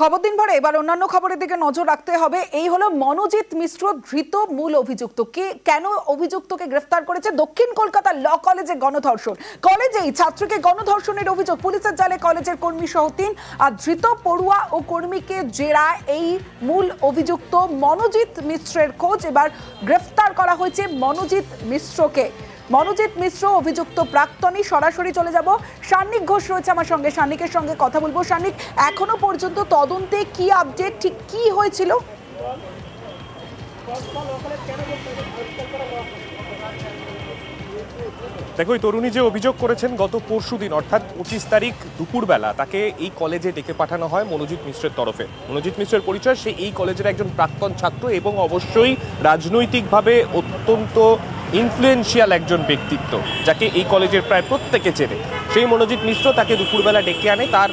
খবর দিন ভরে এবার অন্যান্য খবরের দিকে নজর রাখতে হবে। এই হলো মনোজিৎ মিশ্র ধৃত মূল অভিযুক্ত। কে, কেন অভিযুক্তকে গ্রেফতার করেছে? দক্ষিণ কলকাতার ল কলেজে গণধর্ষণ। কলেজেই ছাত্রকে গণধর্ষণের অভিযোগ। পুলিশের জালে কলেজের কর্মী সহ তিন। আর ধৃত পড়ুয়া ও কর্মীকে জেরা এই মূল অভিযুক্ত মনোজিৎ মিশ্রের খোঁজ। এবার গ্রেফতার করা হয়েছে মনোজিৎ মিশ্রকে। মনোজিৎ মিশ্র, অভিযুক্ত প্রাক্তনী, সরাসরি চলে যাব। সান্নিক ঘোষ রয়েছে আমার সঙ্গে। সান্নিকের সঙ্গে কথা বলব। সান্নিক, এখনও পর্যন্ত তদন্তে কি আপডেট ঠিক কি হয়েছিল? দেখো, এই তরুণী যে অভিযোগ করেছেন গত পরশু দিন, অর্থাৎ পঁচিশ তারিখ দুপুরবেলা, তাকে এই কলেজে ডেকে পাঠানো হয় মনোজিৎ মিশ্রের তরফে। মনোজিৎ মিশ্রের পরিচয়, সে এই কলেজের একজন প্রাক্তন ছাত্র এবং অবশ্যই রাজনৈতিকভাবে অত্যন্ত ইনফ্লুয়েন্সিয়াল একজন ব্যক্তিত্ব, যাকে এই কলেজের প্রায় প্রত্যেকে চেনে। সেই মনোজিৎ মিশ্র তাকে দুপুরবেলা ডেকে আনে। তার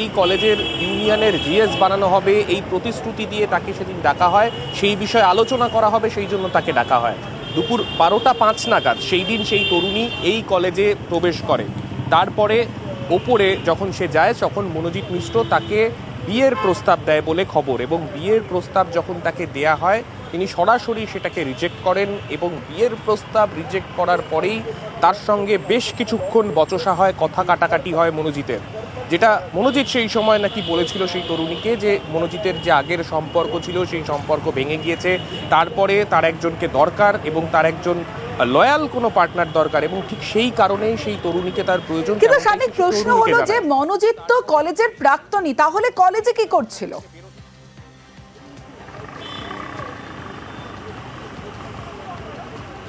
এই কলেজের ইউনিয়নের জিএস বানানো হবে। এই প্রতিশ্রুতি দিয়ে তাকে সেদিন ডাকা হয়। সেই বিষয়ে আলোচনা করা হবে, সেই জন্য তাকে ডাকা হয়। দুপুর বারোটা পাঁচ নাগাদ সেই দিন সেই তরুণী এই কলেজে প্রবেশ করে। তারপরে ওপরে যখন সে যায়, তখন মনোজিৎ মিশ্র তাকে বিয়ের প্রস্তাব দেয় বলে খবর এবং বিয়ের প্রস্তাব যখন তাকে দেয়া হয় তিনি সরাসরি সেটাকে রিজেক্ট করেন এবং বিয়ের প্রস্তাব রিজেক্ট করার পরেই তার সঙ্গে বেশ কিছুক্ষণ বচসা হয় কথা কাটাকাটি হয় মনোজিতের। যেটা মনোজিৎ সেই সময় নাকি বলেছিল সেই তরুণীকে যে মনোজিতের যে আগের সম্পর্ক ছিল সেই সম্পর্ক ভেঙে গিয়েছে। তারপরে তার একজনকে দরকার এবং তার একজন লয়াল কোনো পার্টনার দরকার এবং ঠিক সেই কারণেই সেই তরুণীকে তার প্রয়োজন কিন্তু প্রশ্ন হলো যে। মনোজিৎ তো কলেজের প্রাক্তনী তাহলে কলেজে কি করছিল?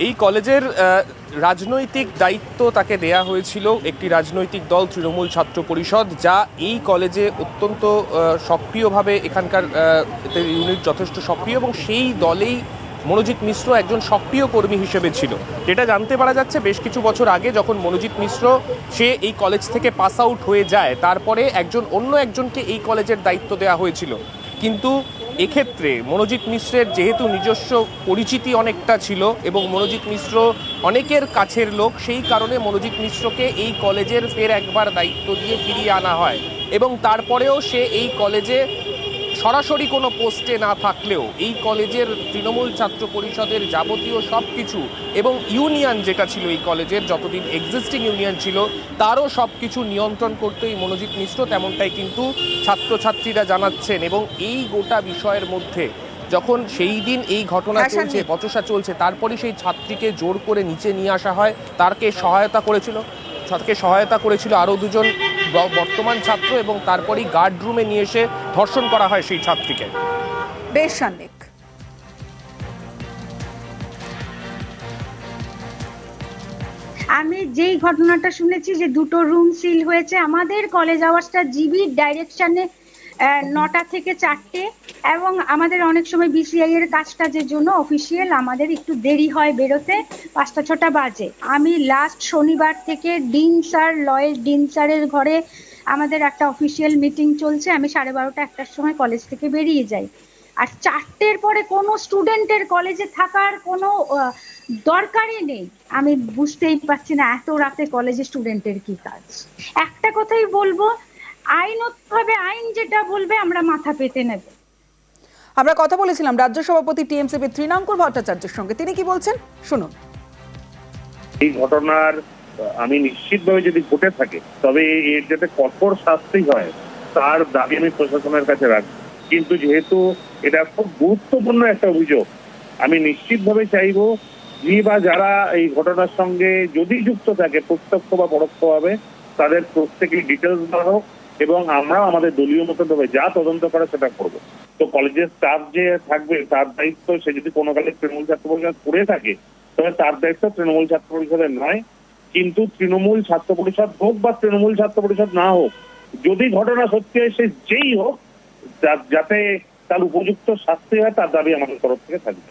এই কলেজের রাজনৈতিক দায়িত্ব তাকে দেয়া হয়েছিল একটি রাজনৈতিক দল, তৃণমূল ছাত্র পরিষদ, যা এই কলেজে অত্যন্ত সক্রিয়ভাবে এখানকার ইউনিট যথেষ্ট সক্রিয় এবং সেই দলেই মনোজিৎ মিশ্র একজন সক্রিয় কর্মী হিসেবে ছিল। যেটা জানতে পারা যাচ্ছে বেশ কিছু বছর আগে যখন মনোজিৎ মিশ্র, সে এই কলেজ থেকে পাস আউট হয়ে যায়, তারপরে একজন অন্য একজনকে এই কলেজের দায়িত্ব দেওয়া হয়েছিল। কিন্তু এক্ষেত্রে মনোজিৎ মিশ্রের যেহেতু নিজস্ব পরিচিতি অনেকটা ছিল এবং মনোজিৎ মিশ্র অনেকের কাছের লোক, সেই কারণে মনোজিৎ মিশ্রকে এই কলেজের ফের একবার দায়িত্ব দিয়ে ফিরিয়ে আনা হয়। এবং তারপরেও সে এই কলেজে সরাসরি কোনো পোস্টে না থাকলেও এই কলেজের তৃণমূল ছাত্র পরিষদের যাবতীয় সব কিছু এবং ইউনিয়ন যেটা ছিল এই কলেজের যতদিন এক্সিস্টিং ইউনিয়ন ছিল তারও সব কিছু নিয়ন্ত্রণ করতে এই মনোজিৎ মিশ্র তেমনটাই কিন্তু ছাত্রছাত্রীরা জানাচ্ছেন এবং এই গোটা বিষয়ের মধ্যে যখন সেই দিন এই ঘটনা হ্যাঁ, চলছে। বচসা চলছে তারপরে সেই ছাত্রীকে জোর করে নিচে নিয়ে আসা হয়। তারকে সহায়তা করেছিল? তাকে সহায়তা করেছিল আরও দুজন। বর্তমান ছাত্র এবং তারপরেই গার্ড রুমে নিয়ে এসে ধর্ষণ করা হয় সেই ছাত্রীকে। বেশ সান্দিক আমি যেই ঘটনাটা শুনেছি যে দুটো রুম সিল হয়েছে আমাদের কলেজ আওয়ার্সটা জিবি ডাইরেকশনে নটা থেকে চারটে। এবং আমাদের অনেক সময় বিসিআই এর কাজটাজের জন্য অফিসিয়াল আমাদের একটু দেরি হয় বেরোতে, পাঁচটা, ছটা বাজে। আমি লাস্ট শনিবার থেকে ডিন স্যার, লয়ের ডিন স্যারের ঘরে আমাদের একটা অফিসিয়াল মিটিং চলছে। আমি সাড়ে বারোটা, একটার সময় কলেজ থেকে বেরিয়ে যাই। আর চারটের পরে কোনো স্টুডেন্টের কলেজে থাকার কোনো দরকারই নেই। আমি বুঝতেই পারছি না, এত রাতে কলেজে স্টুডেন্টের কি কাজ? একটা কথাই বলব আইনতভাবে আইন যেটা বলবে আমরা মাথা পেতে নেব। আমরা কথা বলেছিলাম রাজ্য সভাপতি টিএমসিপি তৃণাঙ্কুর ভট্টাচার্যের সঙ্গে। তিনি কি বলছেন? শুনুন। এই ঘটনার আমি নিশ্চিতভাবে যদি ঘটে থাকে তবে এর যাতে কঠোর শাস্তি হয় তার দাবি আমি প্রশাসনের কাছে রাখব। কিন্তু যেহেতু এটা খুব গুরুত্বপূর্ণ একটা অভিযোগ আমি নিশ্চিতভাবে চাইব যে বা যারা এই ঘটনার সঙ্গে যদি যুক্ত থাকে প্রত্যক্ষ বা পরোক্ষভাবে তাদের প্রত্যেকের ডিটেলস দেওয়া হোক এবং আমরা আমাদের দলীয় মতো ভাবে যা তদন্ত করে সেটা করব। তো কলেজের স্টাফ যে থাকবে, তার দায়িত্ব সে যদি কোনো কালে তৃণমূল ছাত্র পরিষদ করে থাকে, তবে তার দায়িত্ব তৃণমূল ছাত্র পরিষদের নয়, কিন্তু তৃণমূল ছাত্র পরিষদ হোক বা তৃণমূল ছাত্র পরিষদ না হোক, যদি ঘটনা সত্যি হয়, সে যেই হোক যাতে তার উপযুক্ত শাস্তি হয়, তার দাবি আমাদের তরফ থেকে থাকবে।